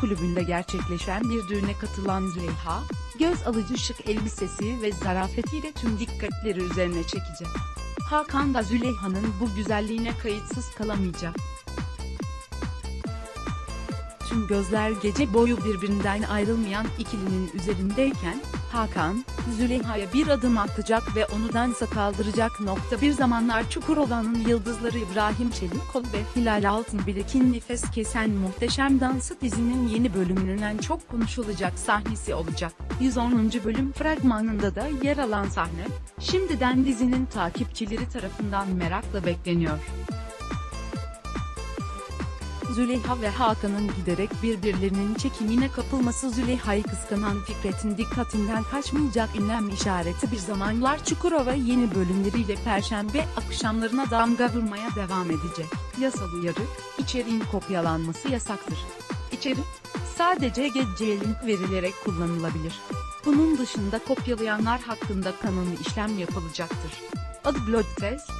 kulübünde gerçekleşen bir düğüne katılan Züleyha, göz alıcı şık elbisesi ve zarafetiyle tüm dikkatleri üzerine çekecek. Hakan da Züleyha'nın bu güzelliğine kayıtsız kalamayacak. Tüm gözler gece boyu birbirinden ayrılmayan ikilinin üzerindeyken, Hakan, Züleyha'ya bir adım atacak ve onu dansa kaldıracak nokta bir zamanlar Çukurova'nın yıldızları İbrahim Çelikkol ve Hilal Altınbilek'in nefes kesen muhteşem dansı dizinin yeni bölümünün en çok konuşulacak sahnesi olacak. 110. bölüm fragmanında da yer alan sahne, şimdiden dizinin takipçileri tarafından merakla bekleniyor. Züleyha ve Hakan'ın giderek birbirlerinin çekimine kapılması Züleyha'yı kıskanan Fikret'in dikkatinden kaçmayacak ünlem işareti bir zamanlar Çukurova yeni bölümleriyle perşembe akşamlarına damga vurmaya devam edecek. Yasal uyarı, içeriğin kopyalanması yasaktır. İçerik, sadece geceye link verilerek kullanılabilir. Bunun dışında kopyalayanlar hakkında kanuni işlem yapılacaktır. Adı Blog Test,